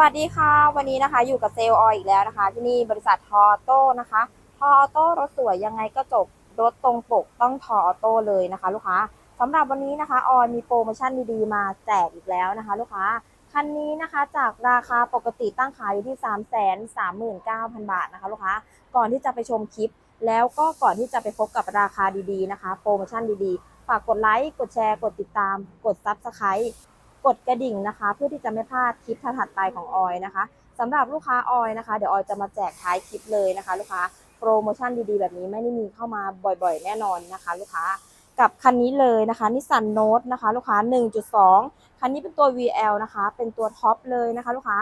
วัสดีค่ะ วันนี้นะคะอยู่กับเซลล์ออยอีกแล้วนะคะ ที่นี่บริษัททออโต้นะคะทออโต้รถสวยยังไงก็จบรถตรงปกต้องทออโต้เลยนะคะ ลูกค้าสำหรับวันนี้นะคะออยมีโปรโมชั่นดีๆมาแจกอีกแล้วนะคะ ลูกค้าคันนี้นะคะจากราคาปกติตั้งขายอยู่ที่ 3 3 9 0 0 0 บาทนะคะ ลูกค้าก่อนที่จะไปชมคลิป แล้วก็ก่อนที่จะไปพบกับราคาดีๆนะคะ โปรโมชั่นดีๆ ฝากกดไลค์กดแชร์ กดติดตาม กดซับสไครต์ กดกระดิ่งนะคะ เพื่อที่จะไม่พลาดคลิปถัดไปของออยนะคะสำหรับลูกค้าออยนะคะ เดี๋ยวออยจะมาแจกท้ายคลิปเลยนะคะ ลูกค้าโปรโมชั่นดีๆ แบบนี้ไม่ได้มีเข้ามาบ่อยๆ แน่นอนนะคะ ลูกค้ากับคันนี้เลยนะคะนิสสันโนตนะคะ ลูกค้า 1.2 คันนี้เป็นตัว VL นะคะ เป็นตัวท็อปเลยนะคะ ลูกค้า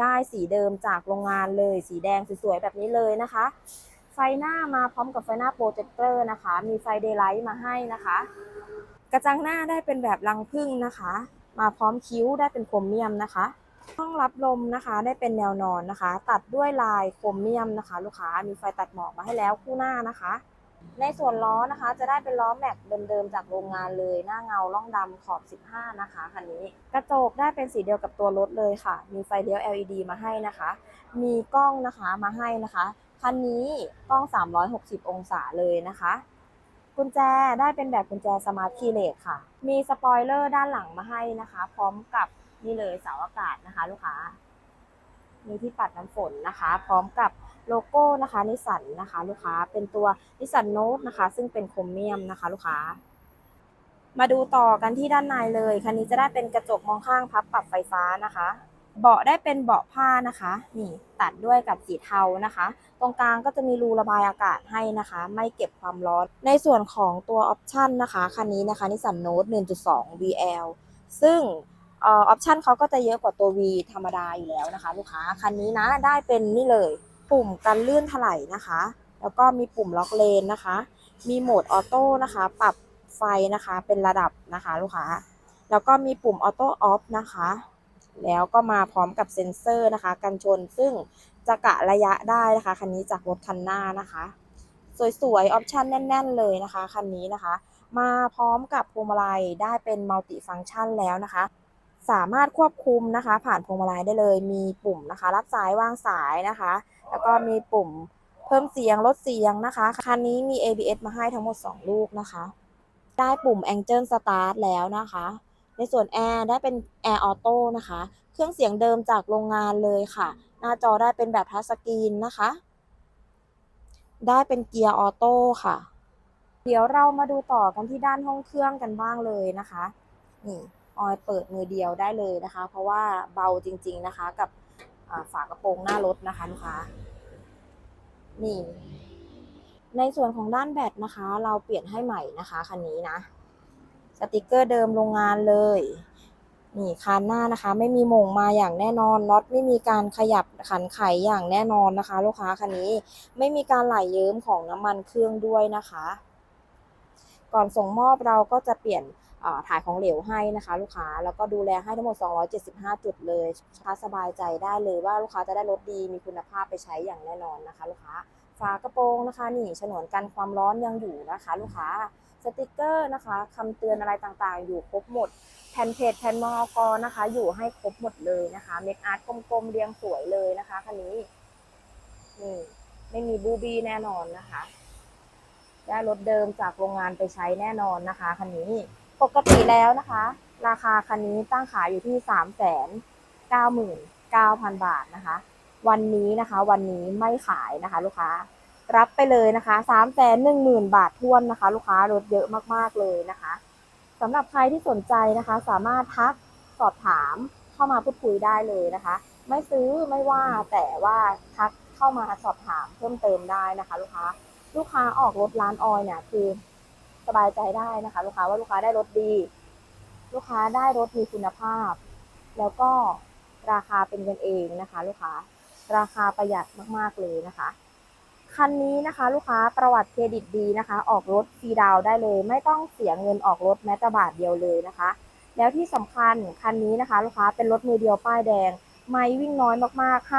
ได้สีเดิมจากโรงงานเลย สีแดงสวยๆแบบนี้เลยนะคะ ไฟหน้ามาพร้อมกับไฟหน้าโปรเจคเตอร์นะคะ มีไฟเดย์ไลท์มาให้นะคะ กระจังหน้าได้เป็นแบบรังผึ้งนะคะ มาพร้อมคิ้วได้เป็นโครเมียมนะคะห้องรับลมนะคะได้เป็นแนวนอนนะคะ ตัดด้วยลายโครเมียมนะคะ ลูกค้ามีไฟตัดหมอกมาให้แล้วคู่หน้านะคะ ในส่วนล้อนะคะ จะได้เป็นล้อแม็กเดิมๆจากโรงงานเลย หน้าเงาล่องดำขอบ 15 นะคะคันนี้ กระจกได้เป็นสีเดียวกับตัวรถเลยค่ะ มีไฟเลี้ยว LED มาให้นะคะ มีกล้องนะคะมาให้นะคะคันนี้กล้อง 360 องศาเลยนะคะ กุญแจได้เป็นแบบกุญแจสมาร์ทคีย์เลสค่ะ มีสปอยเลอร์ด้านหลังมาให้นะคะ พร้อมกับนี่เลยเสาอากาศนะคะ ลูกค้า มีที่ปัดน้ำฝนนะคะ พร้อมกับโลโก้นะคะนิสสันนะคะ ลูกค้าเป็นตัวนิสสันโนตนะคะ ซึ่งเป็นโครเมียมนะคะ ลูกค้า มาดูต่อกันที่ด้านในเลยคันนี้จะได้เป็นกระจกมองข้างพับปรับไฟฟ้านะคะ เบาะได้เป็นเบาะผ้านะคะ นี่ตัดด้วยกับสีเทานะคะ ตรงกลางก็จะมีรูระบายอากาศให้นะคะ ไม่เก็บความร้อน ในส่วนของตัวออปชันนะคะคันนี้นะคะนิสสันโนต1.2 VL ซึ่งออปชันเขาก็จะเยอะกว่าตัว V ธรรมดาอยู่แล้วนะคะ ลูกค้าคันนี้นะได้เป็นนี่เลย ปุ่มกันลื่นถลายนะคะ แล้วก็มีปุ่มล็อกเลนนะคะ มีโหมดออโต้นะคะ ปรับไฟนะคะเป็นระดับนะคะ ลูกค้า แล้วก็มีปุ่มออโต้ออฟนะคะ แล้วก็มาพร้อมกับเซ็นเซอร์นะคะ กันชนซึ่งจะกะระยะได้นะคะ คันนี้จากรถคันหน้านะคะ สวยๆ ออปชันแน่น ๆ เลยนะคะ คันนี้นะคะ มาพร้อมกับพวงมาลัยได้เป็นมัลติฟังก์ชันแล้วนะคะ สามารถควบคุมนะคะ ผ่านพวงมาลัยได้เลย มีปุ่มนะคะ รับสายวางสายนะคะ แล้วก็มีปุ่มเพิ่มเสียงลดเสียงนะคะ คันนี้มี ABS มาให้ทั้งหมด 2 ลูกนะคะ ได้ปุ่ม Angel Start แล้วนะคะ ในส่วนแอร์ได้เป็น Air Auto นะคะ เครื่องเสียงเดิมจากโรงงานเลยค่ะ หน้าจอได้เป็นแบบทัชสกรีนนะคะ ได้เป็นเกียร์ออโต้ค่ะ เดี๋ยวเรามาดูต่อกันที่ด้านห้องเครื่องกันบ้างเลยนะคะ นี่ออยเปิดมือเดียวได้เลยนะคะ เพราะว่าเบาจริง ๆนะคะ กับฝากระโปรงหน้ารถนะคะลูกค้า นี่ ในส่วนของด้านแบตนะคะ เราเปลี่ยนให้ใหม่นะคะคันนี้นะ สติกเกอร์เดิมโรงงานเลย นี่คานหน้านะคะ ไม่มีหม่งมาอย่างแน่นอนน็อตไม่มีการขยับขันไขอย่างแน่นอนนะคะ ลูกค้าคันนี้ไม่มีการไหลเยิ้มของน้ำมันเครื่องด้วยนะคะ ก่อนส่งมอบเราก็จะเปลี่ยนถ่ายของเหลวให้นะคะ ลูกค้าแล้วก็ดูแลให้ทั้งหมด 275 จุดเลยลูกค้าสบายใจได้เลยว่าลูกค้าจะได้รถดีมีคุณภาพไปใช้อย่างแน่นอนนะคะ ลูกค้าฝากระโปรงนะคะ นี่ฉนวนกันความร้อนยังอยู่นะคะ ลูกค้า สติกเกอร์นะคะคำเตือนอะไรต่างๆ อยู่ครบหมด แผ่นเพจแผ่นมอกนะคะ อยู่ให้ครบหมดเลยนะคะ เมคอาร์ตกลมๆเรียงสวยเลยนะคะคันนี้นี่ไม่มีบูบี้แน่นอนนะคะได้รถเดิมจากโรงงานไปใช้แน่นอนนะคะคันนี้ปกติแล้วนะคะ ราคาคันนี้ตั้งขายอยู่ที่สามแสนเก้าหมื่นเก้าพันบาทนะคะ วันนี้นะคะ วันนี้ไม่ขายนะคะ ลูกค้า รับไปเลยนะคะสามแสนหนึ่งหมื่นบาททวนนะคะ ลูกค้ารถเยอะมากๆเลยนะคะสำหรับใครที่สนใจนะคะ สามารถทักสอบถามเข้ามาพูดคุยได้เลยนะคะ ไม่ซื้อไม่ว่าแต่ว่าทักเข้ามาสอบถามเพิ่มเติมได้นะคะ ลูกค้าลูกค้าออกรถร้านออยเนี่ยคือสบายใจได้นะคะ ลูกค้าว่าลูกค้าได้รถดี ลูกค้าได้รถมีคุณภาพ แล้วก็ราคาเป็นกันเองนะคะ ลูกค้า ราคาประหยัดมากๆเลยนะคะ คันนี้นะคะ ลูกค้าประวัติเครดิตดีนะคะ ออกรถฟรีดาวได้เลย ไม่ต้องเสียเงินออกรถแม้แต่บาทเดียวเลยนะคะ แล้วที่สำคัญคันนี้นะคะ ลูกค้าเป็นรถมือเดียวป้ายแดง ไม่วิ่งน้อยมากๆ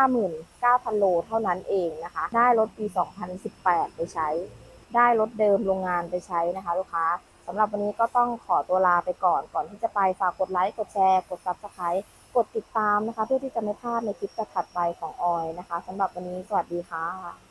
59,000 โลเท่านั้นเองนะคะ ได้รถปี 2018 ไปใช้ ได้รถเดิมโรงงานไปใช้นะคะ ลูกค้าสำหรับวันนี้ก็ต้องขอตัวลาไปก่อนก่อนที่จะไปฝากกดไลค์กดแชร์กด Subscribe กดติดตามนะคะ เพื่อที่จะไม่พลาดในคลิปถัดไปของออยนะคะสำหรับวันนี้สวัสดีค่ะ